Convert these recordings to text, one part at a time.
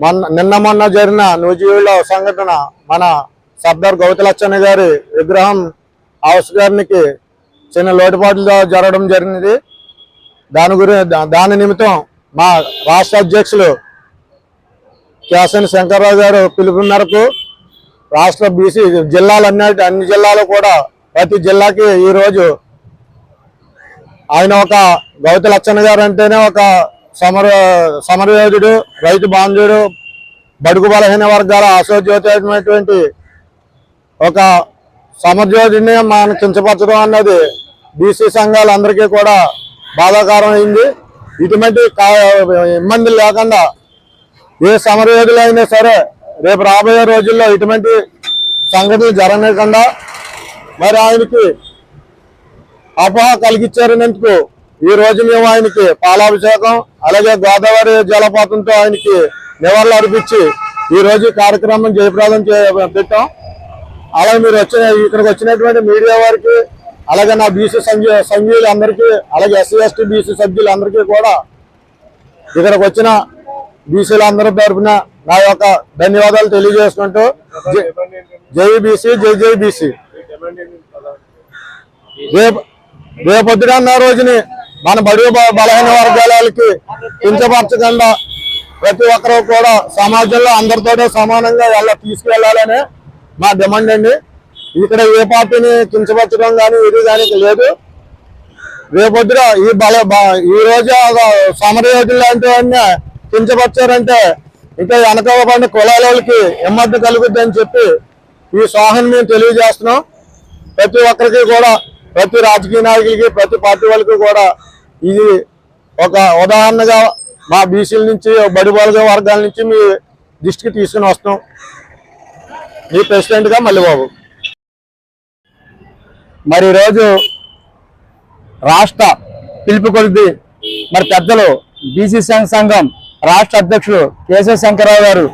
మొన్న నిన్న మొన్న జరిగిన నూజివీడులో సంఘటన మన సర్దార్ గౌతలచ్చన్న గారి విగ్రహం ఆవిష్కరణకి చిన్న లోటుపాట్లు జరగడం జరిగింది. దాని గురి దాని నిమిత్తం మా రాష్ట్ర అధ్యక్షులు కేసన్ శంకర్రావు గారు పిలుపు మేరకు రాష్ట్ర బీసీ జిల్లాలన్నీ అన్ని జిల్లాలు కూడా ప్రతి జిల్లాకి ఈరోజు ఆయన ఒక గౌతలచ్చన్న గారు అంటేనే ఒక సమర సమరయోధుడు రైతు బాంధుడు బడుగు బలహీన వర్గాల అసోద్యోతమైనటువంటి ఒక సమరయోధుడిని మనం కించపరచడం అన్నది బీసీ సంఘాలందరికీ కూడా బాధాకరం అయింది ఇటువంటి కా- ఇబ్బందులు లేకుండా ఏ సమరయోధులైనా సరే రేపు రాబోయే రోజుల్లో ఇటువంటి సంఘటనలు జరగకుండా మరి ఆయనకి అపోహ కలిగించారనేందుకు ఈ రోజు మేము ఆయనకి పాలాభిషేకం అలాగే గోదావరి జలపాతంతో ఆయనకి నివాళులు అర్పించి ఈ రోజు కార్యక్రమం జయప్రదం పెట్టాం. అలాగే మీరు వచ్చిన ఇక్కడికి వచ్చినటువంటి మీడియా వారికి అలాగే నా బీసీ సంఘ సంఘీయులందరికీ అలాగే ఎస్సీ ఎస్టీ బీసీ సభ్యులందరికీ కూడా ఇక్కడికి వచ్చిన బీసీలందరి తరఫున నా యొక్క ధన్యవాదాలు తెలియజేసుకుంటూ జై- బీసీ జై జై బీసీ. రేపు రేపొద్దున రోజుని మన బడి బలహీన వర్గాలకి కించపరచకుండా ప్రతి ఒక్కరూ కూడా సమాజంలో అందరితోనే సమానంగా వెళ్ళ తీసుకువెళ్ళాలనే మా డిమాండ్ అండి. ఇక్కడ ఏ పార్టీని కించపరచడం కానీ ఇది కానీ లేదు. రేపొద్దున ఈ బల బ- ఈ రోజు సమరయోధులు లాంటి వాడిని కించపరిచారంటే ఇంకా వెనకబడిన కులాలకి హిమ్మత్తు కలుగుద్ది అని చెప్పి ఈ సోహన్ మేము తెలియజేస్తున్నాం. ప్రతి ఒక్కరికి కూడా ప్రతి రాజకీయ నాయకులకి ప్రతి పార్టీ వాళ్ళకి కూడా ఇది ఒక ఉదాహరణగా మా బీసీల నుంచి బడిబాలుగా వర్గాల నుంచి మీ దృష్టికి తీసుకుని వస్తాం మీ ప్రెసిడెంట్గా మల్లిబాబు మరి ఈరోజు రాష్ట్ర పిలుపు కొలిది మరి పెద్దలు బీసీ సంఘ సంఘం రాష్ట్ర అధ్యక్షులు కేశవ శంకరరావు గారు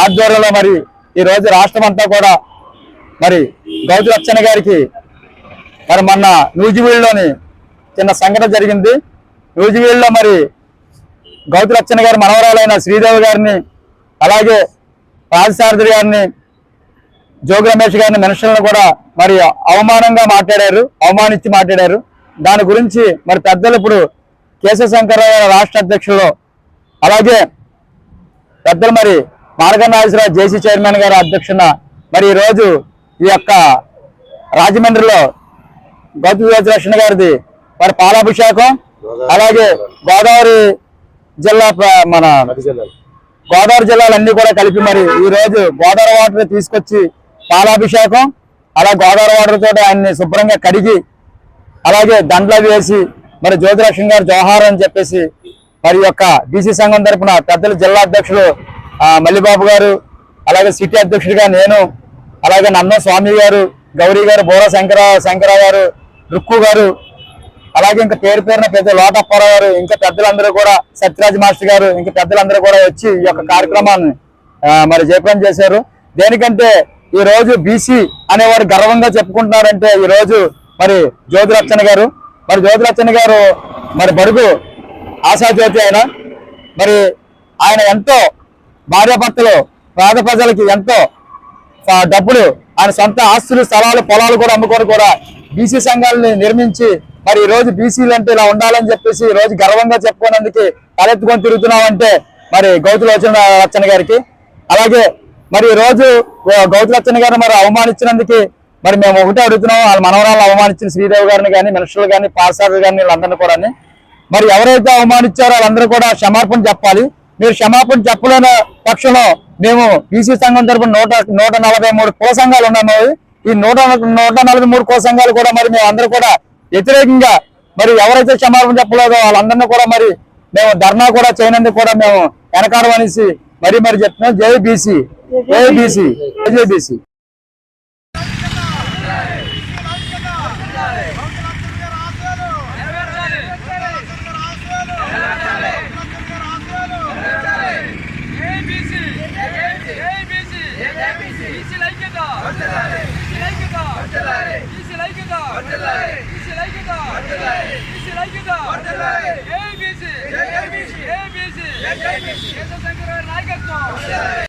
ఆధ్వర్యంలో మరి ఈ రోజు రాష్ట్రం అంతా కూడా మరి గౌతు లచ్చన్న గారికి మరి మొన్న నూజివీడులోని చిన్న సంఘటన జరిగింది. నూజివీడులో మరి గౌతు లచ్చన్న గారి మనవరాలైన శ్రీదేవి గారిని అలాగే రాజసారథి గారిని జోగి రమేష్ గారిని మనుషులను కూడా మరి అవమానంగా మాట్లాడారు అవమానించి మాట్లాడారు. దాని గురించి మరి పెద్దలు ఇప్పుడు కేశవశంకరరావు గారు రాష్ట్ర అధ్యక్షులు అలాగే పెద్దలు మరి మార్గనాథరావు జేసీ చైర్మన్ గారి అధ్యక్షున మరి ఈ రోజు ఈ యొక్క రాజమండ్రిలో గౌతమ యోజలక్ష్మి గారిది మరి పాలాభిషేకం అలాగే గోదావరి జిల్లా మన గోదావరి జిల్లాలన్నీ కూడా కలిపి మరి ఈ రోజు గోదావరి వాటర్ తీసుకొచ్చి పాలాభిషేకం అలా గోదావరి వాటర్ తోటి ఆయన్ని శుభ్రంగా కడిగి అలాగే దండలు వేసి మరి జ్యోతిలక్ష్మి గారు జోహార్ అని చెప్పేసి మరి యొక్క బీసీ సంఘం తరపున పెద్దల జిల్లా అధ్యక్షులు మల్లిబాబు గారు అలాగే సిటీ అధ్యక్షుడిగా నేను అలాగే నన్న స్వామి గారు గౌరీ గారు బోర శంకర శంకర గారు రుక్కు గారు అలాగే ఇంకా పేరు పేరున పెద్ద లోటప్పారావు గారు ఇంకా పెద్దలందరూ కూడా సత్యరాజ్ మాస్టర్ గారు ఇంకా పెద్దలందరూ కూడా వచ్చి ఈ యొక్క కార్యక్రమాన్ని మరి జయప్రదం చేశారు. దేనికంటే ఈ రోజు బీసీ అనేవారు గర్వంగా చెప్పుకుంటున్నారంటే ఈ రోజు మరి జ్యోతిరచ్చన గారు. మరి జ్యోతిరచ్చన గారు మరి బడుగు ఆశాజ్యోతి ఆయన. మరి ఆయన ఎంతో భార్యాభర్తలు పేద ప్రజలకి ఎంతో డబ్బులు ఆయన సొంత ఆస్తులు స్థలాలు పొలాలు కూడా అమ్ముకొని కూడా బీసీ సంఘాలని నిర్మించి మరి ఈ రోజు బీసీలు అంటే ఇలా ఉండాలని చెప్పేసి ఈ రోజు గర్వంగా చెప్పుకోనందుకు తలెత్తుకొని తిరుగుతున్నామంటే మరి గౌతుల లచ్చన్న గారికి. అలాగే మరి ఈ రోజు గౌతుల లచ్చన్న గారిని మరి అవమానించినందుకు మరి మేము ఒకటే అడుగుతున్నాం. వాళ్ళ మనవరాలు అవమానించిన శ్రీదేవి గారిని కానీ మినిస్టర్లు కానీ పాసారు కానీ వీళ్ళందరినీ కూడా మరి ఎవరైతే అవమానించారో వాళ్ళందరూ కూడా క్షమాపణ చెప్పాలి. మీరు క్షమాపణ చెప్పలేని పక్షంలో మేము బీసీ సంఘం తరపున నూట నూట నలభై మూడు కుల సంఘాలు ఉన్నాయి ఈ నూట నూట నలభై మూడు కుల సంఘాలు కూడా మరి మేము అందరూ కూడా వ్యతిరేకంగా మరి ఎవరైతే క్షమాపణ చెప్పలేదో వాళ్ళందరినీ కూడా మరి మేము ధర్నా కూడా చేయనందుకు కూడా మేము వెనకాడం అనేసి మరి మరి చెప్తున్నాం. జై బీసీ జై బీసీ జై బీసీ నాయకత్వం.